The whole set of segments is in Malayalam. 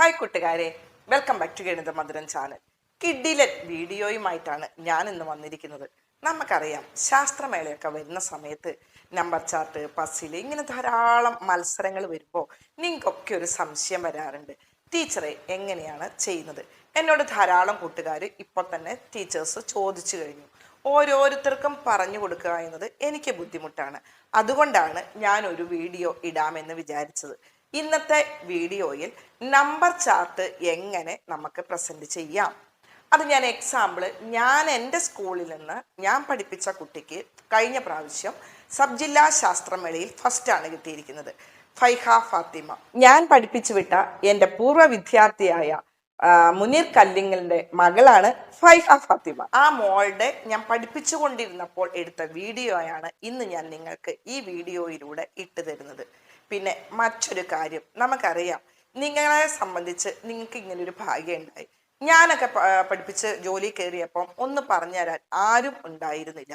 ഹായ് കൂട്ടുകാരെ. വെൽക്കം ബാക്ക് ടു ഗണിത മധുരൻ ചാനൽ കിഡിലൻ വീഡിയോയുമായിട്ടാണ് ഞാൻ ഇന്ന് വന്നിരിക്കുന്നത്. നമുക്കറിയാം ശാസ്ത്രമേളയൊക്കെ വരുന്ന സമയത്ത് നമ്പർ ചാർട്ട് പസിൽ ഇങ്ങനെ ധാരാളം മത്സരങ്ങൾ വരുമ്പോൾ നിങ്ങൾക്കൊക്കെ ഒരു സംശയം വരാറുണ്ട്. ടീച്ചറെ എങ്ങനെയാണ് ചെയ്യുന്നത്? എന്നോട് ധാരാളം കൂട്ടുകാർ ഇപ്പോൾ തന്നെ ടീച്ചേഴ്സ് ചോദിച്ചു കഴിഞ്ഞു. ഓരോരുത്തർക്കും പറഞ്ഞു കൊടുക്കുക എന്നത് എനിക്ക് ബുദ്ധിമുട്ടാണ്. അതുകൊണ്ടാണ് ഞാൻ ഒരു വീഡിയോ ഇടാമെന്ന് വിചാരിച്ചത്. ഇന്നത്തെ വീഡിയോയിൽ നമ്പർ ചാർട്ട് എങ്ങനെ നമുക്ക് പ്രസന്റ് ചെയ്യാം. അത് ഞാൻ എക്സാമ്പിൾ ഞാൻ എന്റെ സ്കൂളിൽ നിന്ന് ഞാൻ പഠിപ്പിച്ച കുട്ടിക്ക് കഴിഞ്ഞ പ്രാവശ്യം സബ് ജില്ലാ ശാസ്ത്രമേളയിൽ ഫസ്റ്റാണ് കിട്ടിയിരിക്കുന്നത്. ഫൈഹ ഫാത്തിമ. ഞാൻ പഠിപ്പിച്ചു വിട്ട എന്റെ പൂർവ വിദ്യാർത്ഥിയായ മുനീർ കല്ലിങ്ങലിന്റെ മകളാണ് ഫൈഹ ഫാത്തിമ. ആ മോളുടെ ഞാൻ പഠിപ്പിച്ചു കൊണ്ടിരുന്നപ്പോൾ എടുത്ത വീഡിയോയാണ് ഇന്ന് ഞാൻ നിങ്ങൾക്ക് ഈ വീഡിയോയിലൂടെ ഇട്ടു തരുന്നത്. പിന്നെ മറ്റൊരു കാര്യം നമുക്കറിയാം. നിങ്ങളെ സംബന്ധിച്ച് നിങ്ങൾക്ക് ഇങ്ങനെ ഒരു ഭാഗ്യം ഉണ്ടായി. ഞാനൊക്കെ പഠിപ്പിച്ച് ജോലി കയറിയപ്പം ഒന്ന് പറഞ്ഞുതരാൻ ആരും ഉണ്ടായിരുന്നില്ല.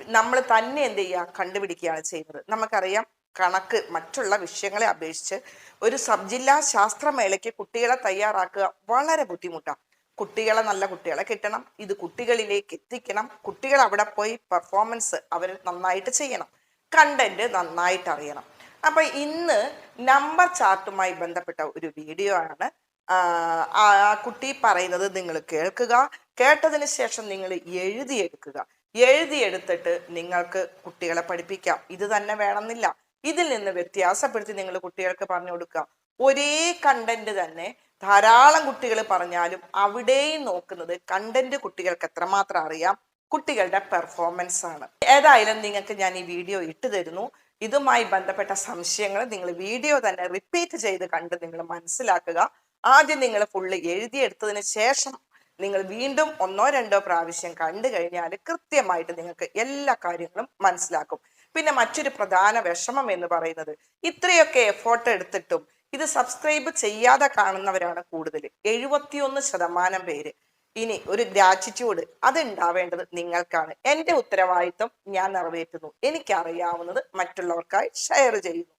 നമ്മൾ തന്നെ എന്ത് ചെയ്യുക? കണ്ടുപിടിക്കുകയാണ് ചെയ്യുന്നത്. നമുക്കറിയാം കണക്ക് മറ്റുള്ള വിഷയങ്ങളെ അപേക്ഷിച്ച് ഒരു സബ് ജില്ലാ ശാസ്ത്രമേളയ്ക്ക് കുട്ടികളെ തയ്യാറാക്കുക വളരെ ബുദ്ധിമുട്ടാണ് കുട്ടികളെ നല്ല കുട്ടികളെ കിട്ടണം ഇത് കുട്ടികളിലേക്ക് എത്തിക്കണം കുട്ടികൾ അവിടെ പോയി പെർഫോമൻസ് അവർ നന്നായിട്ട് ചെയ്യണം കണ്ടന്റ് നന്നായിട്ട് അറിയണം. അപ്പൊ ഇന്ന് നമ്പർ ചാർട്ടുമായി ബന്ധപ്പെട്ട ഒരു വീഡിയോ ആണ്. ആ, കുട്ടി പറയുന്നത് നിങ്ങൾ കേൾക്കുക. കേട്ടതിന് ശേഷം നിങ്ങൾ എഴുതിയെടുക്കുക. എഴുതിയെടുത്തിട്ട് നിങ്ങൾക്ക് കുട്ടികളെ പഠിപ്പിക്കാം. ഇത് തന്നെ വേണമെന്നില്ല. ഇതിൽ നിന്ന് വ്യത്യാസപ്പെടുത്തി നിങ്ങൾ കുട്ടികൾക്ക് പറഞ്ഞു കൊടുക്കുക. ഒരേ കണ്ടന്റ് തന്നെ ധാരാളം കുട്ടികൾ പറഞ്ഞാലും അവിടെയും നോക്കുന്നത് കണ്ടന്റ് കുട്ടികൾക്ക് എത്രമാത്രം അറിയാം? കുട്ടികളുടെ പെർഫോമൻസ് ആണ്. ഏതായാലും നിങ്ങൾക്ക് ഞാൻ ഈ വീഡിയോ ഇട്ടു തരുന്നു. ഇതുമായി ബന്ധപ്പെട്ട സംശയങ്ങൾ നിങ്ങൾ വീഡിയോ തന്നെ റിപ്പീറ്റ് ചെയ്ത് കണ്ട് നിങ്ങൾ മനസ്സിലാക്കുക. ആദ്യം നിങ്ങൾ ഫുള്ള് എഴുതിയെടുത്തതിന് ശേഷം നിങ്ങൾ വീണ്ടും ഒന്നോ രണ്ടോ പ്രാവശ്യം കണ്ടു കഴിഞ്ഞാൽ കൃത്യമായിട്ട് നിങ്ങൾക്ക് എല്ലാ കാര്യങ്ങളും മനസ്സിലാക്കും. പിന്നെ മറ്റൊരു പ്രധാന വിഷമം എന്ന് പറയുന്നത് ഇത്രയൊക്കെ എഫോർട്ട് എടുത്തിട്ടും ഇത് സബ്സ്ക്രൈബ് ചെയ്യാതെ കാണുന്നവരാണ് കൂടുതൽ എഴുപത്തിയൊന്ന് ശതമാനം പേര്. ഇനി ഒരു ഗ്രാറ്റിറ്റ്യൂഡ് അത് ഉണ്ടാവേണ്ടത് നിങ്ങൾക്കാണ്. എന്റെ ഉത്തരവാദിത്വം ഞാൻ നിറവേറ്റുന്നു. എനിക്കറിയാവുന്നത് മറ്റുള്ളവർക്കായി ഷെയർ ചെയ്യുന്നു.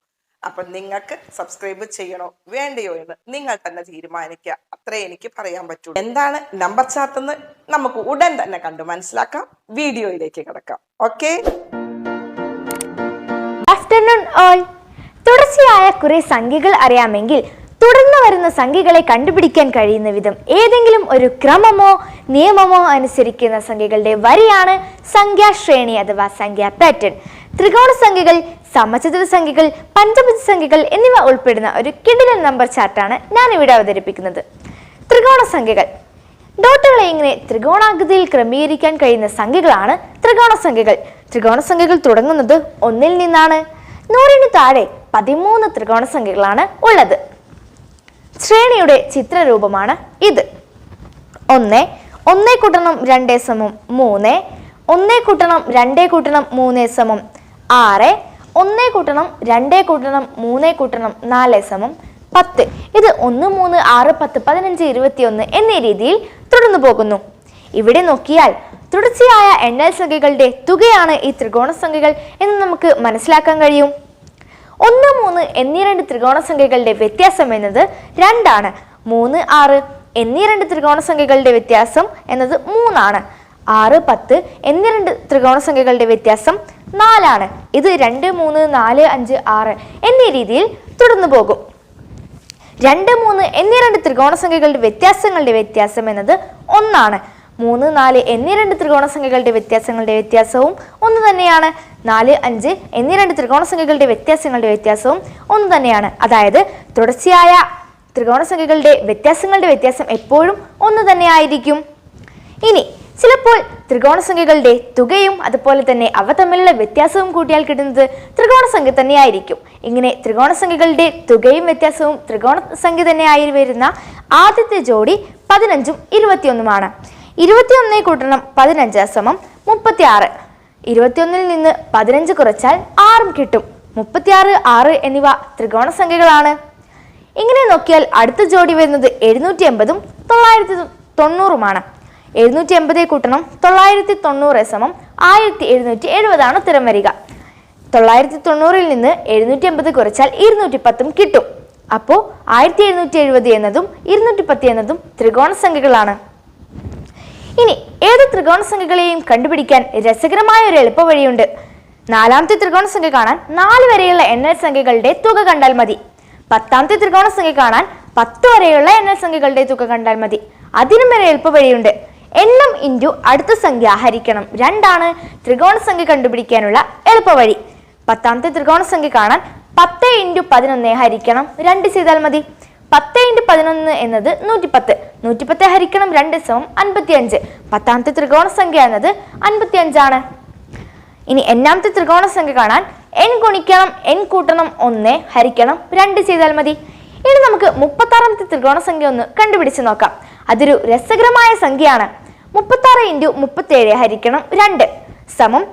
അപ്പൊ നിങ്ങൾക്ക് സബ്സ്ക്രൈബ് ചെയ്യണോ? വേണ്ടയോ എന്ന് നിങ്ങൾ തന്നെ തീരുമാനിക്കുക. അത്രേ എനിക്ക് പറയാൻ പറ്റൂ എന്താണ് നമ്പർ ചാർട്ട് എന്ന് നമുക്ക് ഉടൻ തന്നെ കണ്ടു മനസ്സിലാക്കാം. വീഡിയോയിലേക്ക് കിടക്കാം. ഓക്കെ ആഫ്റ്റർനൂൺ ഓൾ തുടർച്ചയായ കുറെ സംഖ്യകൾ അറിയാമെങ്കിൽ തുടർന്ന് വരുന്ന സംഖ്യകളെ കണ്ടുപിടിക്കാൻ കഴിയുന്ന വിധം ഏതെങ്കിലും ഒരു ക്രമമോ നിയമമോ അനുസരിക്കുന്ന സംഖ്യകളുടെ വരിയാണ് സംഖ്യാശ്രേണി അഥവാ സംഖ്യാ പാറ്റേൺ ത്രികോണ സംഖ്യകൾ സമചതുര സംഖ്യകൾ പഞ്ചഭുജ സംഖ്യകൾ എന്നിവ ഉൾപ്പെടുന്ന ഒരു കിടിലൻ നമ്പർ ചാർട്ടാണ് ഞാൻ ഇവിടെ അവതരിപ്പിക്കുന്നത്. ത്രികോണ സംഖ്യകൾ. ഡോട്ടുകളെ ഇങ്ങനെ ത്രികോണാകൃതിയിൽ ക്രമീകരിക്കാൻ കഴിയുന്ന സംഖ്യകളാണ് ത്രികോണ സംഖ്യകൾ. ത്രികോണ സംഖ്യകൾ തുടങ്ങുന്നത് ഒന്നിൽ നിന്നാണ്. നൂറിന് താഴെ പതിമൂന്ന് ത്രികോണ സംഖ്യകളാണ് ഉള്ളത്. ശ്രേണിയുടെ ചിത്രരൂപമാണ് ഇത്. ഒന്ന് ഒന്നേ കൂട്ടണം രണ്ടേ സമം മൂന്ന് ഒന്നേ കൂട്ടണം രണ്ടേ കൂട്ടണം മൂന്നേ സമം ആറ് ഒന്നേ കൂട്ടണം രണ്ടേ കൂട്ടണം മൂന്നേ കൂട്ടണം നാല് സമം പത്ത്. ഇത് ഒന്ന് മൂന്ന് ആറ് പത്ത് പതിനഞ്ച് ഇരുപത്തിയൊന്ന് എന്നീ രീതിയിൽ തുടർന്നു പോകുന്നു. ഇവിടെ നോക്കിയാൽ തുടർച്ചയായ എണ്ണൽ സംഖ്യകളുടെ തുകയാണ് ഈ ത്രികോണ സംഖ്യകൾ എന്ന് നമുക്ക് മനസ്സിലാക്കാൻ കഴിയും. ഒന്ന് മൂന്ന് എന്നീ രണ്ട് ത്രികോണ സംഖ്യകളുടെ വ്യത്യാസം എന്നത് രണ്ടാണ്. മൂന്ന് ആറ് എന്നീ രണ്ട് ത്രികോണ സംഖ്യകളുടെ വ്യത്യാസം എന്നത് മൂന്നാണ്. ആറ് പത്ത് എന്നീ രണ്ട് ത്രികോണ സംഖ്യകളുടെ വ്യത്യാസം നാലാണ്. ഇത് രണ്ട് മൂന്ന് നാല് അഞ്ച് ആറ് എന്നീ രീതിയിൽ തുടർന്നു പോകും. രണ്ട് മൂന്ന് എന്നീ രണ്ട് ത്രികോണ സംഖ്യകളുടെ വ്യത്യാസങ്ങളുടെ വ്യത്യാസം എന്നത് ഒന്നാണ്. മൂന്ന് നാല് എന്നീ രണ്ട് ത്രികോണ സംഖ്യകളുടെ വ്യത്യാസങ്ങളുടെ വ്യത്യാസവും ഒന്ന് തന്നെയാണ്. നാല് അഞ്ച് എന്നീ രണ്ട് ത്രികോണ സംഖ്യകളുടെ വ്യത്യാസങ്ങളുടെ വ്യത്യാസവും ഒന്ന് തന്നെയാണ്. അതായത് തുടർച്ചയായ ത്രികോണ സംഖ്യകളുടെ വ്യത്യാസങ്ങളുടെ വ്യത്യാസം എപ്പോഴും ഒന്ന് തന്നെയായിരിക്കും. ഇനി ചിലപ്പോൾ ത്രികോണ സംഖ്യകളുടെ തുകയും അതുപോലെ തന്നെ അവ തമ്മിലുള്ള വ്യത്യാസവും കൂട്ടിയാൽ കിട്ടുന്നത് ത്രികോണ സംഖ്യ തന്നെയായിരിക്കും. ഇങ്ങനെ ത്രികോണ സംഖ്യകളുടെ തുകയും വ്യത്യാസവും ത്രികോണ സംഖ്യ തന്നെയായി വരുന്ന ആദ്യത്തെ ജോഡി പതിനഞ്ചും ഇരുപത്തിയൊന്നുമാണ്. ഇരുപത്തിയൊന്നേ കൂട്ടണം പതിനഞ്ച് സമം മുപ്പത്തി ആറ് ഇരുപത്തിയൊന്നിൽ നിന്ന് പതിനഞ്ച് കുറച്ചാൽ ആറും കിട്ടും. മുപ്പത്തിയാറ് ആറ് എന്നിവ ത്രികോണ സംഖ്യകളാണ്. ഇങ്ങനെ നോക്കിയാൽ അടുത്ത ജോഡി വരുന്നത് എഴുന്നൂറ്റി എൺപതും തൊള്ളായിരത്തി തൊണ്ണൂറുമാണ്. എഴുന്നൂറ്റി എൺപതേ കൂട്ടണം തൊള്ളായിരത്തി തൊണ്ണൂറ് സമം ആയിരത്തി എഴുന്നൂറ്റി എഴുപതാണ് ഉത്തരം വരിക. തൊള്ളായിരത്തി തൊണ്ണൂറിൽ നിന്ന് എഴുന്നൂറ്റി എൺപത് കുറച്ചാൽ ഇരുന്നൂറ്റി പത്തും കിട്ടും. അപ്പോൾ ആയിരത്തി എഴുന്നൂറ്റി എഴുപത് എന്നതും ഇരുന്നൂറ്റി പത്ത് എന്നതും ത്രികോണ സംഖ്യകളാണ്. ഇനി ഏത് ത്രികോണ സംഖ്യകളെയും കണ്ടുപിടിക്കാൻ രസകരമായ ഒരു എളുപ്പ വഴിയുണ്ട് നാലാമത്തെ ത്രികോണ സംഖ്യ കാണാൻ നാല് വരെയുള്ള എണ്ണൽ സംഖ്യകളുടെ തുക കണ്ടാൽ മതി. പത്താമത്തെ ത്രികോണ സംഖ്യ കാണാൻ പത്ത് വരെയുള്ള എണ്ണൽ സംഖ്യകളുടെ തുക കണ്ടാൽ മതി. അതിനും വരെ എളുപ്പ വഴിയുണ്ട് എണ്ണം ഇന്റു അടുത്ത സംഖ്യ ഹരിക്കണം രണ്ടാണ് ത്രികോണ സംഖ്യ കണ്ടുപിടിക്കാനുള്ള എളുപ്പ വഴി പത്താമത്തെ ത്രികോണ സംഖ്യ കാണാൻ പത്ത് ഇന്റു പതിനൊന്ന് ഹരിക്കണം രണ്ട് ചെയ്താൽ മതി. പത്ത് ഇന്റു പതിനൊന്ന് എന്നത് നൂറ്റിപ്പത്ത്. നൂറ്റിപ്പത്ത് ഹരിക്കണം രണ്ട് സമം അൻപത്തി അഞ്ച് പത്താമത്തെ ത്രികോണ സംഖ്യ എന്നത് അൻപത്തി അഞ്ചാണ് ഇനി എണ്ണാമത്തെ ത്രികോണ സംഖ്യ കാണാൻ എൻ ഗുണിക്കണം എൻ കൂട്ടണം ഒന്ന് ഹരിക്കണം രണ്ട് ചെയ്താൽ മതി. ഇനി നമുക്ക് മുപ്പത്താറാമത്തെ ത്രികോണ സംഖ്യ ഒന്ന് കണ്ടുപിടിച്ച് നോക്കാം. അതൊരു രസകരമായ സംഖ്യയാണ്. മുപ്പത്താറ് ഇന്റു മുപ്പത്തേഴ് ഹരിക്കണം രണ്ട് സമം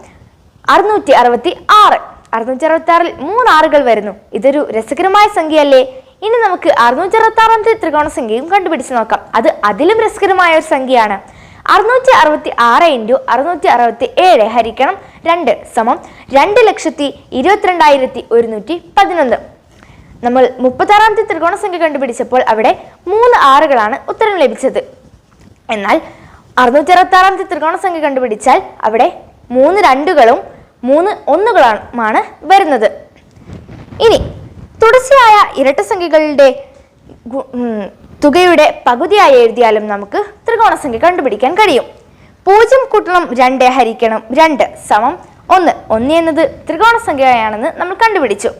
അറുന്നൂറ്റി അറുപത്തി ആറ് അറുന്നൂറ്റി അറുപത്തി ആറിൽ മൂന്ന് ആറുകൾ വരുന്നു. ഇതൊരു രസകരമായ സംഖ്യയല്ലേ? ഇനി നമുക്ക് അറുന്നൂറ്റി അറുപത്തി ആറാമത്തെ ത്രികോണ സംഖ്യയും കണ്ടുപിടിച്ച് നോക്കാം. അത് അതിലും രസകരമായ ഒരു സംഖ്യയാണ്. അറുന്നൂറ്റി അറുപത്തി ആറ് ഇന്റു അറുന്നൂറ്റി അറുപത്തി ഏഴ് ഹരിക്കണം രണ്ട് സമം രണ്ട് ലക്ഷത്തി ഇരുപത്തിരണ്ടായിരത്തി ഒരുന്നൂറ്റി പതിനൊന്ന്. നമ്മൾ മുപ്പത്താറാമത്തെ ത്രികോണ സംഖ്യ കണ്ടുപിടിച്ചപ്പോൾ അവിടെ മൂന്ന് ആറുകളാണ് ഉത്തരം ലഭിച്ചത്. എന്നാൽ അറുന്നൂറ്റി അറുപത്തി ആറാമത്തെ ത്രികോണ സംഖ്യ കണ്ടുപിടിച്ചാൽ അവിടെ മൂന്ന് രണ്ടുകളും മൂന്ന് ഒന്നുകളുമാണ് വരുന്നത്. ഇനി തുടർച്ചയായ ഇരട്ട സംഖ്യകളുടെ തുകയുടെ പകുതിയായി എഴുതിയാലും നമുക്ക് ത്രികോണ സംഖ്യ കണ്ടുപിടിക്കാൻ കഴിയും. പൂജ്യം കൂട്ടണം രണ്ട് ഹരിക്കണം രണ്ട് സമം ഒന്ന്. ഒന്ന് എന്നത് ത്രികോണ സംഖ്യയാണെന്ന് നമ്മൾ കണ്ടുപിടിച്ചു.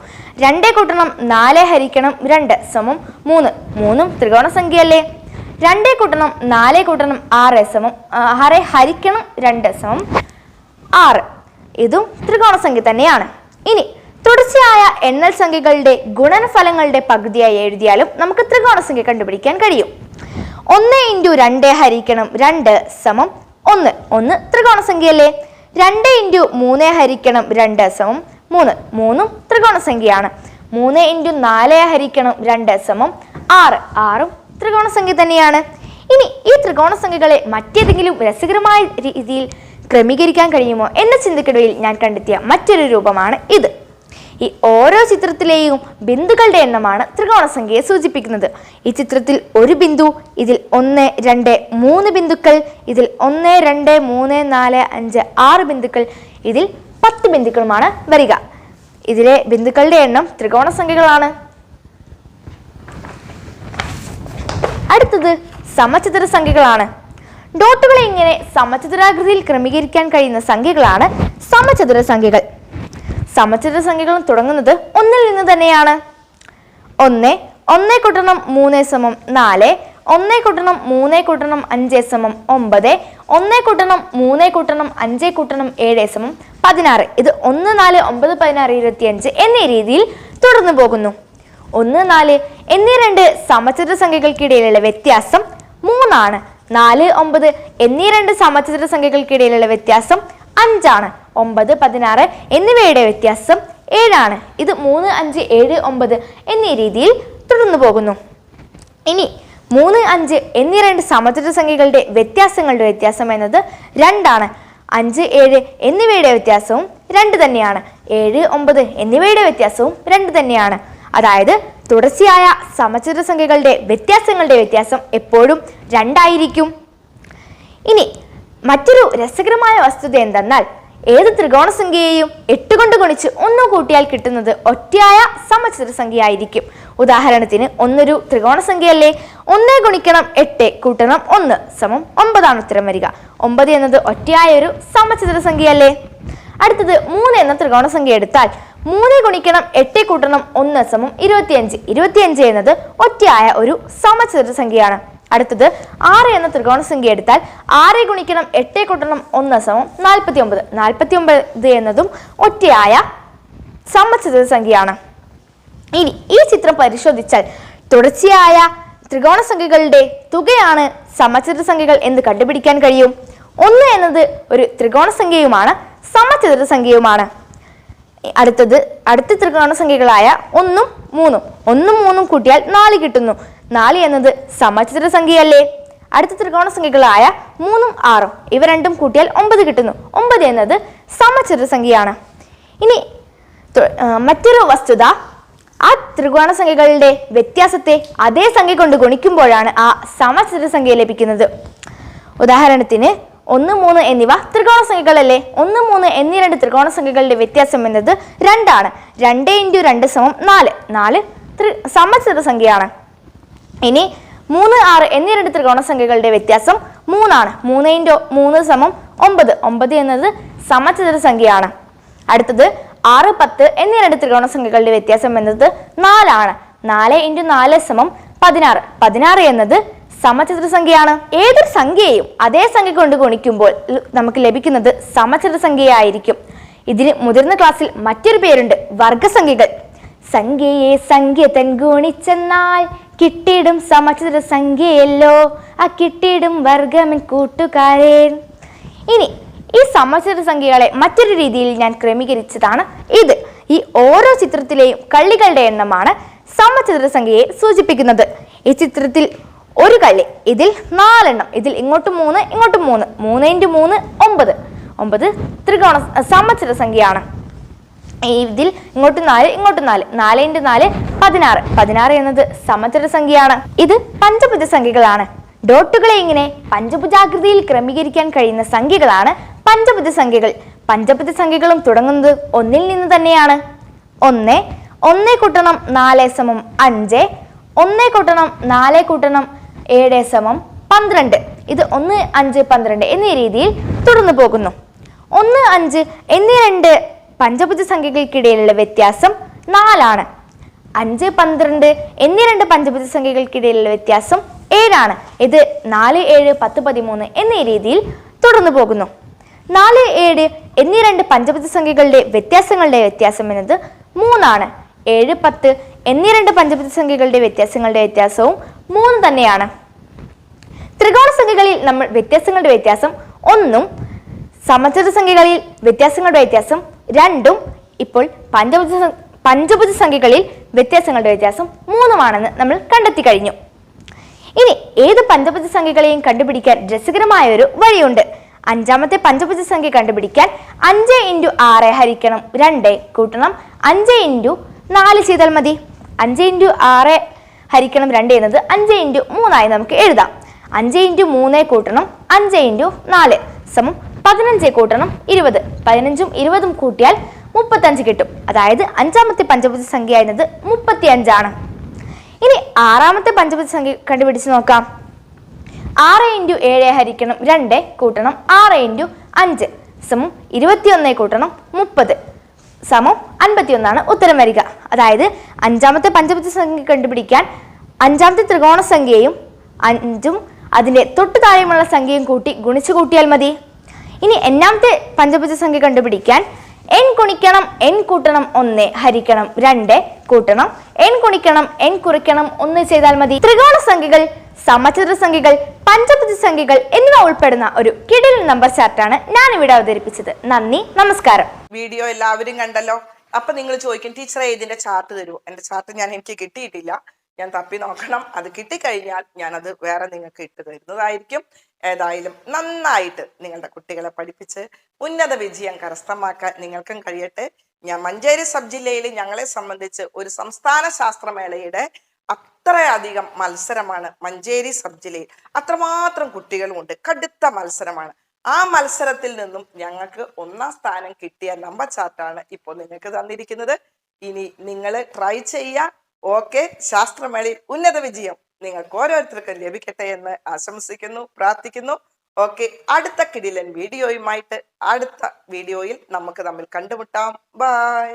രണ്ട് കൂട്ടണം നാല് ഹരിക്കണം രണ്ട് സമം മൂന്ന്. മൂന്നും ത്രികോണ സംഖ്യയല്ലേ? രണ്ട് കൂട്ടണം നാല് കൂട്ടണം ആറ് സമം ആറ് ഹരിക്കണം രണ്ട് സമം ആറ്. ഇതും ത്രികോണ സംഖ്യ തന്നെയാണ്. ഇനി തുടർച്ചയായ എണ്ണൽ സംഖ്യകളുടെ ഗുണനഫലങ്ങളുടെ പകുതിയായി എഴുതിയാലും നമുക്ക് ത്രികോണ സംഖ്യ കണ്ടുപിടിക്കാൻ കഴിയും. ഒന്ന് ഇന്റു രണ്ട് ഹരിക്കണം രണ്ട് സമം ഒന്ന്. ഒന്ന് ത്രികോണ സംഖ്യയല്ലേ? രണ്ട് ഇന്റു മൂന്ന് ഹരിക്കണം രണ്ട് സമം മൂന്ന്. മൂന്നും ത്രികോണ സംഖ്യയാണ്. മൂന്ന് ഇന്റു നാല് ഹരിക്കണം രണ്ട് സമം ആറ്. ആറും ത്രികോണ സംഖ്യ തന്നെയാണ്. ഇനി ഈ ത്രികോണ സംഖ്യകളെ മറ്റേതെങ്കിലും രസകരമായ രീതിയിൽ ക്രമീകരിക്കാൻ കഴിയുമോ എന്ന ചിന്തക്കിടയിൽ ഞാൻ കണ്ടെത്തിയ മറ്റൊരു രൂപമാണ് ഇത്. ഈ ഓരോ ചിത്രത്തിലെയും ബിന്ദുക്കളുടെ എണ്ണമാണ് ത്രികോണ സംഖ്യയെ സൂചിപ്പിക്കുന്നത്. ഈ ചിത്രത്തിൽ ഒരു ബിന്ദു ഇതിൽ ഒന്ന് രണ്ട് മൂന്ന് ബിന്ദുക്കൾ ഇതിൽ ഒന്ന് രണ്ട് മൂന്ന് നാല് അഞ്ച് ആറ് ബിന്ദുക്കൾ ഇതിൽ പത്ത് ബിന്ദുക്കളുമാണ് വരിക. ഇതിലെ ബിന്ദുക്കളുടെ എണ്ണം ത്രികോണ സംഖ്യകളാണ്. അടുത്തത് സമചതുര സംഖ്യകളാണ്. ഡോട്ടുകളെ ഇങ്ങനെ സമചതുരാകൃതിയിൽ ക്രമീകരിക്കാൻ കഴിയുന്ന സംഖ്യകളാണ് സമചതുര സംഖ്യകൾ. സമചതുര സംഖ്യകളും തുടങ്ങുന്നത് ഒന്നിൽ നിന്ന് തന്നെയാണ്. ഒന്ന് ഒന്നേ കൂട്ടണം മൂന്ന് സമം നാല് ഒന്നേ കൂട്ടണം മൂന്ന് കൂട്ടണം അഞ്ച് സമം ഒമ്പത് ഒന്നേ കൂട്ടണം മൂന്ന് കൂട്ടണം അഞ്ച് കൂട്ടണം ഏഴ് സമം പതിനാറ്. ഇത് ഒന്ന് നാല് ഒമ്പത് പതിനാറ് ഇരുപത്തിയഞ്ച് എന്നീ രീതിയിൽ തുടർന്നു പോകുന്നു. ഒന്ന് നാല് എന്നീ രണ്ട് സമചിത്ര സംഖ്യകൾക്കിടയിലുള്ള വ്യത്യാസം മൂന്നാണ്. നാല് ഒമ്പത് എന്നീ രണ്ട് സമചിത്ര സംഖ്യകൾക്കിടയിലുള്ള വ്യത്യാസം അഞ്ചാണ്. ഒമ്പത് പതിനാറ് എന്നിവയുടെ വ്യത്യാസം ഏഴാണ്. ഇത് മൂന്ന് അഞ്ച് ഏഴ് ഒമ്പത് എന്നീ രീതിയിൽ തുടർന്നു പോകുന്നു. ഇനി മൂന്ന് അഞ്ച് എന്നീ രണ്ട് സമചതുര സംഖ്യകളുടെ വ്യത്യാസങ്ങളുടെ വ്യത്യാസം എന്നത് രണ്ടാണ്. അഞ്ച് ഏഴ് എന്നിവയുടെ വ്യത്യാസവും രണ്ട് തന്നെയാണ്. ഏഴ് ഒമ്പത് എന്നിവയുടെ വ്യത്യാസവും രണ്ട് തന്നെയാണ്. അതായത് തുടർച്ചയായ സമചതുര സംഖ്യകളുടെ വ്യത്യാസങ്ങളുടെ വ്യത്യാസം എപ്പോഴും രണ്ടായിരിക്കും. ഇനി മറ്റൊരു രസകരമായ വസ്തുത എന്തെന്നാൽ ഏത് ത്രികോണ സംഖ്യയെയും എട്ട് കൊണ്ട് ഗുണിച്ച് ഒന്ന് കൂട്ടിയാൽ കിട്ടുന്നത് ഒറ്റയായ സമചതുര സംഖ്യയായിരിക്കും. ഉദാഹരണത്തിന് ഒന്നൊരു ത്രികോണ സംഖ്യയല്ലേ ഒന്ന് ഗുണിക്കണം എട്ട് കൂട്ടണം ഒന്ന് സമം ഒമ്പതാണ് ഉത്തരം വരിക. ഒമ്പത് എന്നത് ഒറ്റയായ ഒരു സമചതുര സംഖ്യയല്ലേ? അടുത്തത് മൂന്ന് എന്ന ത്രികോണ സംഖ്യ എടുത്താൽ മൂന്ന് ഗുണിക്കണം എട്ട് കൂട്ടണം ഒന്ന് സമം ഇരുപത്തിയഞ്ച്. ഇരുപത്തിയഞ്ച് എന്നത് ഒറ്റയായ ഒരു സമചതുര സംഖ്യയാണ്. അടുത്തത് ആറ് എന്ന ത്രികോണ സംഖ്യ എടുത്താൽ ആറ് ഗുണിക്കണം എട്ട് കൂട്ടണം ഒന്ന് സമം നാൽപ്പത്തി ഒമ്പത് നാൽപ്പത്തി ഒമ്പത് എന്നതും ഒറ്റയായ സമചതുര സംഖ്യയാണ്. ഇനി ഈ ചിത്രം പരിശോധിച്ചാൽ തുടർച്ചയായ ത്രികോണ സംഖ്യകളുടെ തുകയാണ് സമചതുര സംഖ്യകൾ എന്ന് കണ്ടുപിടിക്കാൻ കഴിയും. ഒന്ന് എന്നത് ഒരു ത്രികോണ സംഖ്യയുമാണ് സമചതുര സംഖ്യയുമാണ്. അടുത്തത് അടുത്ത ത്രികോണ സംഖ്യകളായ ഒന്നും മൂന്നും. ഒന്നും മൂന്നും കൂട്ടിയാൽ നാല് കിട്ടുന്നു. നാല് എന്നത് സമചിത്ര സംഖ്യയല്ലേ? അടുത്ത ത്രികോണ സംഖ്യകളായ മൂന്നും ആറും ഇവ രണ്ടും കൂട്ടിയാൽ ഒമ്പത് കിട്ടുന്നു. ഒമ്പത് എന്നത് സമചിത്ര സംഖ്യയാണ്. ഇനി മറ്റൊരു വസ്തുത. ആ ത്രികോണ സംഖ്യകളുടെ വ്യത്യാസത്തെ അതേ സംഖ്യ കൊണ്ട് ഗുണിക്കുമ്പോഴാണ് ആ സമചിത്ര സംഖ്യ ലഭിക്കുന്നത്. ഉദാഹരണത്തിന് ഒന്ന് മൂന്ന് എന്നിവ ത്രികോണ സംഖ്യകളല്ലേ? ഒന്ന് മൂന്ന് എന്നീ രണ്ട് ത്രികോണ സംഖ്യകളുടെ വ്യത്യാസം എന്നത് രണ്ടാണ്. രണ്ട് ഇന്റു രണ്ട് സമം നാല്. നാല് ത്രി സമചിത്ര സംഖ്യയാണ്. ഇനി മൂന്ന് ആറ് എന്നീ രണ്ട് ത്രികോണ സംഖ്യകളുടെ വ്യത്യാസം മൂന്നാണ്. മൂന്ന് ഇന്റു മൂന്ന് സമം ഒമ്പത്. ഒമ്പത് എന്നത് സമചതുര സംഖ്യയാണ് അടുത്തത് ആറ് പത്ത് എന്നീ രണ്ട് ത്രികോണ സംഖ്യകളുടെ വ്യത്യാസം എന്നത് നാലാണ്. നാല് ഇന്റു നാല് സമം പതിനാറ്. പതിനാറ് എന്നത് സമചതുര സംഖ്യയാണ് ഏതൊരു സംഖ്യയെയും അതേ സംഖ്യ കൊണ്ട് ഗുണിക്കുമ്പോൾ നമുക്ക് ലഭിക്കുന്നത് സമചതുര സംഖ്യയായിരിക്കും ഇതിന് മുതിർന്ന ക്ലാസ്സിൽ മറ്റൊരു പേരുണ്ട്. വർഗസംഖ്യകൾ. സംഖ്യയെ സംഖ്യ തൻ ഗുണിച്ചെന്നാൽ കിട്ടിയിടും സമചതുര സംഖ്യയല്ലോ. ആ കിട്ടിയിടും വർഗമൻ കൂട്ടുകാരേ ഇനി ഈ സമചതുര സംഖ്യകളെ മറ്റൊരു രീതിയിൽ ഞാൻ ക്രമീകരിച്ചതാണ്. ഇത് ഈ ഓരോ ചിത്രത്തിലെയും കള്ളികളുടെ എണ്ണമാണ് സമചതുര സംഖ്യയെ സൂചിപ്പിക്കുന്നത്. ഈ ചിത്രത്തിൽ ഒരു കള്ളി ഇതിൽ നാലെണ്ണം ഇതിൽ ഇങ്ങോട്ട് മൂന്ന് ഇങ്ങോട്ട് മൂന്ന് മൂന്ന് ഇന്റു മൂന്ന് ഒമ്പത്. ഒമ്പത് ത്രികോണ സമചതുര സംഖ്യയാണ്. ഇതിൽ ഇങ്ങോട്ട് നാല് ഇങ്ങോട്ട് നാല്. നാല് ഇന്റു നാല് പതിനാറ്. പതിനാറ് എന്നത് സമചര സംഖ്യയാണ്. ഇത് പഞ്ചഭുജ സംഖ്യകളാണ്. ഡോട്ടുകളെ ഇങ്ങനെ പഞ്ചഭുജാകൃതിയിൽ ക്രമീകരിക്കാൻ കഴിയുന്ന സംഖ്യകളാണ് പഞ്ചഭുജ സംഖ്യകൾ. പഞ്ചഭുജ സംഖ്യകളും തുടങ്ങുന്നത് ഒന്നിൽ നിന്ന് തന്നെയാണ്. ഒന്ന് ഒന്നേ കൂട്ടണം നാല് സമം അഞ്ച് ഒന്നേ കൂട്ടണം നാല് കൂട്ടണം ഏഴ് സമം പന്ത്രണ്ട്. ഇത് ഒന്ന് അഞ്ച് പന്ത്രണ്ട് എന്നീ രീതിയിൽ തുടർന്നു പോകുന്നു. ഒന്ന് അഞ്ച് എന്നീ രണ്ട് പഞ്ചഭുജ സംഖ്യകൾക്കിടയിലുള്ള വ്യത്യാസം നാലാണ്. അഞ്ച് പന്ത്രണ്ട് എന്നീ രണ്ട് പഞ്ചഭുജ സംഖ്യകൾക്കിടയിലുള്ള വ്യത്യാസം ഏഴാണ്. ഇത് നാല് ഏഴ് പത്ത് പതിമൂന്ന് എന്നീ രീതിയിൽ തുടർന്നു പോകുന്നു. നാല് ഏഴ് എന്നീ രണ്ട് പഞ്ചഭുജ സംഖ്യകളുടെ വ്യത്യാസങ്ങളുടെ വ്യത്യാസം എന്നത് മൂന്നാണ്. ഏഴ് പത്ത് എന്നീ രണ്ട് പഞ്ചഭുജ സംഖ്യകളുടെ വ്യത്യാസങ്ങളുടെ വ്യത്യാസവും മൂന്ന് തന്നെയാണ്. ത്രികോണ സംഖ്യകളിൽ നമ്മൾ വ്യത്യാസങ്ങളുടെ വ്യത്യാസം ഒന്നും സമചതുര സംഖ്യകളിൽ വ്യത്യാസങ്ങളുടെ വ്യത്യാസം രണ്ടും ഇപ്പോൾ പഞ്ചഭുജ പഞ്ചഭുജ സംഖ്യകളിൽ വ്യത്യാസങ്ങളുടെ വ്യത്യാസം മൂന്നുമാണെന്ന് നമ്മൾ കണ്ടെത്തി കഴിഞ്ഞു. ഇനി ഏത് പഞ്ചഭുജ സംഖ്യകളെയും കണ്ടുപിടിക്കാൻ രസകരമായ ഒരു വഴിയുണ്ട്. അഞ്ചാമത്തെ പഞ്ചഭുജ സംഖ്യ കണ്ടുപിടിക്കാൻ അഞ്ച് ഇന്റു ആറ് ഹരിക്കണം രണ്ട് കൂട്ടണം. അഞ്ച് ഇന്റു നാല് ചെയ്താൽ മതി. അഞ്ച് ഇന്റു ആറ് ഹരിക്കണം രണ്ട് എന്നത് അഞ്ച് ഇന്റു മൂന്നായി നമുക്ക് എഴുതാം. അഞ്ച് ഇന്റു മൂന്ന് കൂട്ടണം. അഞ്ച് ഇന്റു നാല് സമം പതിനഞ്ച് കൂട്ടണം. ഇരുപത്. പതിനഞ്ചും ഇരുപതും കൂട്ടിയാൽ മുപ്പത്തഞ്ച് കിട്ടും. അതായത് അഞ്ചാമത്തെ പഞ്ചഭുജ സംഖ്യ എന്നത് മുപ്പത്തി അഞ്ചാണ് ഇനി ആറാമത്തെ പഞ്ചഭുജ സംഖ്യ കണ്ടുപിടിച്ച് നോക്കാം. ആറ് ഇന്റു ഏഴ് ഹരിക്കണം രണ്ട് കൂട്ടണം ആറ് ഇന്റു അഞ്ച് സമം ഇരുപത്തിയൊന്ന് കൂട്ടണം മുപ്പത് സമം അൻപത്തിയൊന്നാണ് ഉത്തരം വരിക. അതായത് അഞ്ചാമത്തെ പഞ്ചഭുജ സംഖ്യ കണ്ടുപിടിക്കാൻ അഞ്ചാമത്തെ ത്രികോണ സംഖ്യയും അഞ്ചും അതിന്റെ തൊട്ടു താഴെയുമുള്ള സംഖ്യയും കൂട്ടി ഗുണിച്ചു കൂട്ടിയാൽ മതി. ഇനി എണ്ണാമത്തെ പഞ്ചഭുജ സംഖ്യ കണ്ടുപിടിക്കാൻ എൻ ഗുണിക്കണം എൻ കൂട്ടണം ഒന്ന് ഹരിക്കണം രണ്ട് കൂട്ടണം. എൻ ഗുണിക്കണം എൻ കുറിക്കണം ഒന്ന് ചെയ്താൽ മതി. ത്രികോണ സംഖ്യകൾ സമചതുര സംഖ്യകൾ പഞ്ചഭുജ സംഖ്യകൾ എന്നിവ ഉൾപ്പെടുന്ന ഒരു കിടിൽ നമ്പർ ചാർട്ടാണ് ഞാൻ ഇവിടെ അവതരിപ്പിച്ചത്. നന്ദി നമസ്കാരം. വീഡിയോ എല്ലാവരും കണ്ടല്ലോ. അപ്പൊ നിങ്ങൾ ചോദിക്കും ടീച്ചറെ ഇതിന്റെ ചാർട്ട് തരൂ. എന്റെ ചാർട്ട് ഞാൻ എനിക്ക് കിട്ടിയിട്ടില്ല. ഞാൻ തപ്പി നോക്കണം. അത് കിട്ടിക്കഴിഞ്ഞാൽ ഞാൻ അത് വേറെ നിങ്ങൾക്ക് ഇട്ട് തരുന്നതായിരിക്കും. ഏതായാലും നന്നായിട്ട് നിങ്ങളുടെ കുട്ടികളെ പഠിപ്പിച്ച് ഉന്നത വിജയം കരസ്ഥമാക്കാൻ നിങ്ങൾക്കും കഴിയട്ടെ. ഞാൻ മഞ്ചേരി സബ് ജില്ലയിൽ ഞങ്ങളെ സംബന്ധിച്ച് ഒരു സംസ്ഥാന ശാസ്ത്രമേളയുടെ അത്രയധികം മത്സരമാണ് മഞ്ചേരി സബ് ജില്ലയിൽ. അത്രമാത്രം കുട്ടികളുമുണ്ട്. കടുത്ത മത്സരമാണ്. ആ മത്സരത്തിൽ നിന്നും ഞങ്ങൾക്ക് ഒന്നാം സ്ഥാനം കിട്ടിയ നമ്പർ ചാർട്ടാണ് ഇപ്പോൾ നിങ്ങൾക്ക് തന്നിരിക്കുന്നത്. ഇനി നിങ്ങൾ ട്രൈ ചെയ്യുക. ഓക്കെ ശാസ്ത്രമേളയിൽ ഉന്നത വിജയം. നിങ്ങൾക്ക് ഓരോരുത്തർക്കും ലഭിക്കട്ടെ എന്ന് ആശംസിക്കുന്നു പ്രാർത്ഥിക്കുന്നു. ഓക്കെ അടുത്ത കിടിലൻ വീഡിയോയുമായിട്ട് അടുത്ത വീഡിയോയിൽ നമുക്ക് തമ്മിൽ കണ്ടുമുട്ടാം. ബൈ.